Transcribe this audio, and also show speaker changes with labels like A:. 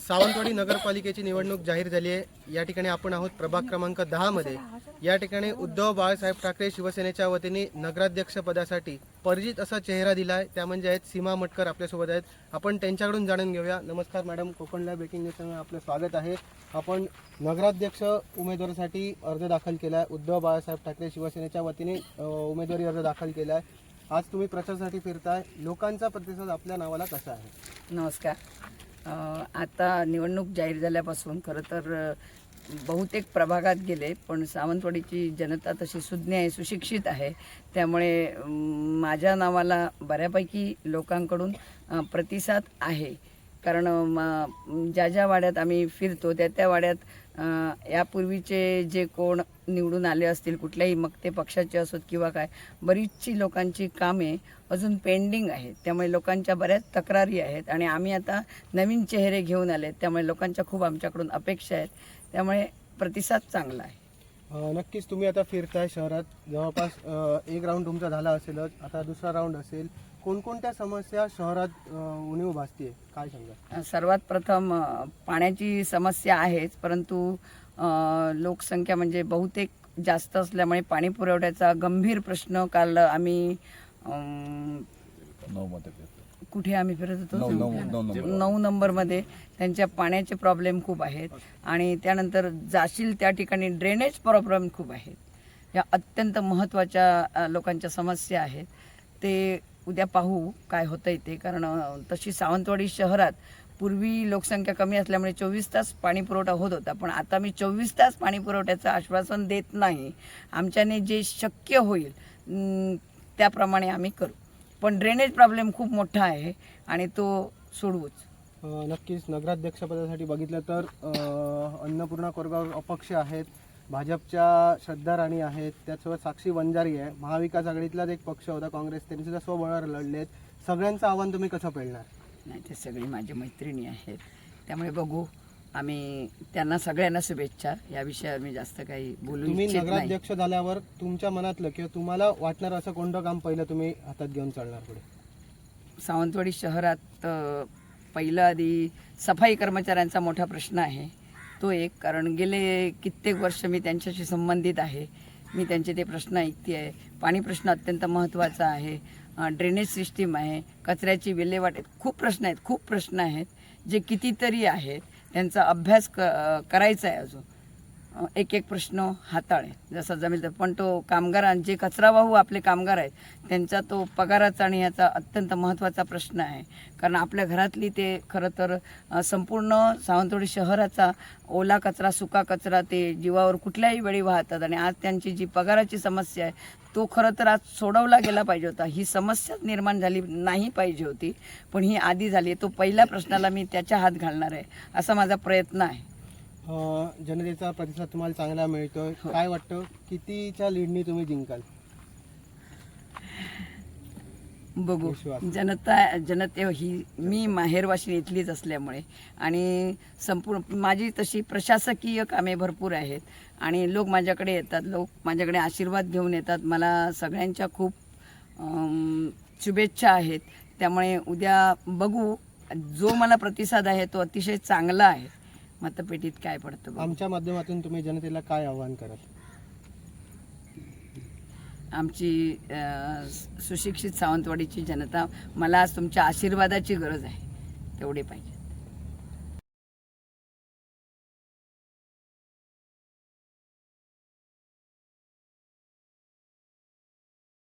A: सावंतवाडी नगरपालिकेची निवडणूक जाहीर झाली आहे. या ठिकाणी आपण आहोत प्रभाग क्रमांक दहा मध्ये. या ठिकाणी उद्धव बाळासाहेब ठाकरे शिवसेनेच्या वतीने नगराध्यक्ष पदासाठी परिचित असा चेहरा दिला आहे त्या म्हणजे आहेत सीमा मटकर आपल्यासोबत आहेत. आपण त्यांच्याकडून जाणून घेऊया. नमस्कार मॅडम कोकणला ब्रेकिंग न्यूज आपलं स्वागत आहे. आपण नगराध्यक्ष उमेदवारासाठी अर्ज दाखल केला आहे उद्धव बाळासाहेब ठाकरे शिवसेनेच्या वतीने उमेदवारी अर्ज दाखल केला आहे आज तुम्ही प्रचारासाठी फिरताय. लोकांचा प्रतिसाद आपल्या नावाला कसा आहे?
B: नमस्कार. आता निवडणूक जाहीर झाल्यापासून खरं तर बहुतेक प्रभागात गेले पण सावंतवाडीची जनता तशी सुज्ञ आहे सुशिक्षित आहे. त्यामुळे माझ्या नावाला बऱ्यापैकी लोकांकडून प्रतिसाद आहे. कारण मा- ज्या ज्या वाड्यात आम्ही फिरतो त्या त्या वाड्यात यापूर्वीचे जे कोण निवडून आले असतील कुठल्याही मग ते पक्षाचे असोत किंवा काय बरीचशी लोकांची कामे अजून पेंडिंग आहेत. त्यामुळे लोकांच्या बऱ्याच तक्रारी आहेत आणि आम्ही आता नवीन चेहरे घेऊन आले त्यामुळे लोकांच्या खूप आमच्याकडून अपेक्षा आहेत. त्यामुळे प्रतिसाद चांगला आहे.
A: नक्कीच तुम्ही आता फिरताय शहरात. जवळपास एक राऊंड तुमचा झाला असेलच. आता दुसरा राऊंड असेल. कोणकोणत्या समस्या शहरात उणीव भासतीये काय सांगा
B: सर्वात प्रथम पाण्याची समस्या आहेच परंतु लोकसंख्या म्हणजे बहुतेक जास्त असल्यामुळे पाणी पुरवठ्याचा गंभीर प्रश्न काल आम्ही. कुठे आम्ही फिरत होतो?
C: नऊ- नऊ- नऊ नंबर.
B: नऊ नंबरमध्ये त्यांच्या पाण्याचे प्रॉब्लेम खूप आहेत आणि त्यानंतर जाशील त्या ठिकाणी ड्रेनेज प्रॉब्लेम खूप आहेत. या अत्यंत महत्त्वाच्या लोकांच्या समस्या आहेत. ते उद्या पाहू काय होतंय ते. कारण तशी सावंतवाडी शहरात पूर्वी लोकसंख्या कमी असल्यामुळे चोवीस तास पाणीपुरवठा होत होता. पण आता मी चोवीस तास पाणीपुरवठ्याचं आश्वासन देत नाही. आमच्याने जे शक्य होईल त्याप्रमाणे आम्ही करू. पण ड्रेनेज प्रॉब्लेम खूप मोठा आहे आणि तो सोडवूच.
A: नक्कीच. नगराध्यक्षपदासाठी बघितलं तर अन्नपूर्णा कोरगाव अपक्ष आहेत. भाजपच्या श्रद्धा राणी आहेत त्याचसोबत साक्षी वंजारी आहे. महाविकास आघाडीतलाच एक पक्ष होता काँग्रेस त्यांनी सुद्धा स्वबळावर लढलेत. सगळ्यांचं आव्हान तुम्ही कसं पेलणार?
B: नाही ते सगळी माझी मैत्रिणी आहेत. त्यामुळे बघू आम्ही त्यांना सगळ्यांना शुभेच्छा. या विषयावर मी जास्त काही बोलू
A: तुम्ही
B: इच्छित नाही.
A: नगराध्यक्ष झाल्यावर तुमच्या मनातलं किंवा तुम्हाला वाटणार असं कोणतं काम पहिलं तुम्ही हातात घेऊन चालणार पुढे?
B: सावंतवाडी शहरात अ, पहिलं आधी सफाई कर्मचाऱ्यांचा मोठा प्रश्न आहे. तो एक कारण गेले कित्येक वर्ष मी त्यांच्याशी संबंधित आहे. मी त्यांचे ते प्रश्न ऐकते आहे. पाणी प्रश्न अत्यंत महत्त्वाचा आहे. ड्रेनेज सिस्टीम आहे. कचऱ्याची विल्हेवाट आहेत. खूप प्रश्न आहेत. खूप प्रश्न आहेत. जे कितीतरी आहेत त्यांचा अभ्यास क करायचा आहे अजून. एक एक प्रश्न हाताळे जसा जमेल तर पण तो कामगारां जे कचरावाहू आपले कामगार आहेत त्यांचा तो पगाराचा आणि ह्याचा अत्यंत महत्त्वाचा प्रश्न आहे. कारण आपल्या घरातली ते खरं तर संपूर्ण सावंतवाडी शहराचा ओला कचरा सुका कचरा ते जीवावर कुठल्याही वेळी वाहतात. आणि आज त्यांची जी पगाराची समस्या आहे तो खरं तर आज सोडवला गेला पाहिजे होता. ही समस्याच निर्माण झाली नाही पाहिजे होती. पण ही आधी झाली तो पहिल्या प्रश्नाला मी त्याच्या हात घालणार आहे असा माझा प्रयत्न आहे.
A: अ, जनतेचा प्रतिसाद तुम्हाला चांगला मिळतोय. काय वाटतं? कितीच्या लीडनी तुम्ही जिंकाल?
B: बघू.
A: विश्वास.
B: जनता जनते ही मी माहेरवाशी इथलीच असल्यामुळे. आणि संपूर्ण माझी तशी प्रशासकीय कामे भरपूर आहेत. आणि लोक माझ्याकडे येतात लोक माझ्याकडे आशीर्वाद घेऊन येतात. मला सगळ्यांच्या खूप अम, शुभेच्छा आहेत. त्यामुळे उद्या बघू. जो मला प्रतिसाद आहे तो अतिशय चांगला आहे. मतपेटीत काय पडतं बघू.
A: आमच्या माध्यमातून तुम्ही जनतेला काय आव्हान कराल
B: आमची अ, सुशिक्षित सावंतवाडीची जनता मला आज तुमच्या आशीर्वादाची गरज आहे तेवढे पाहिजे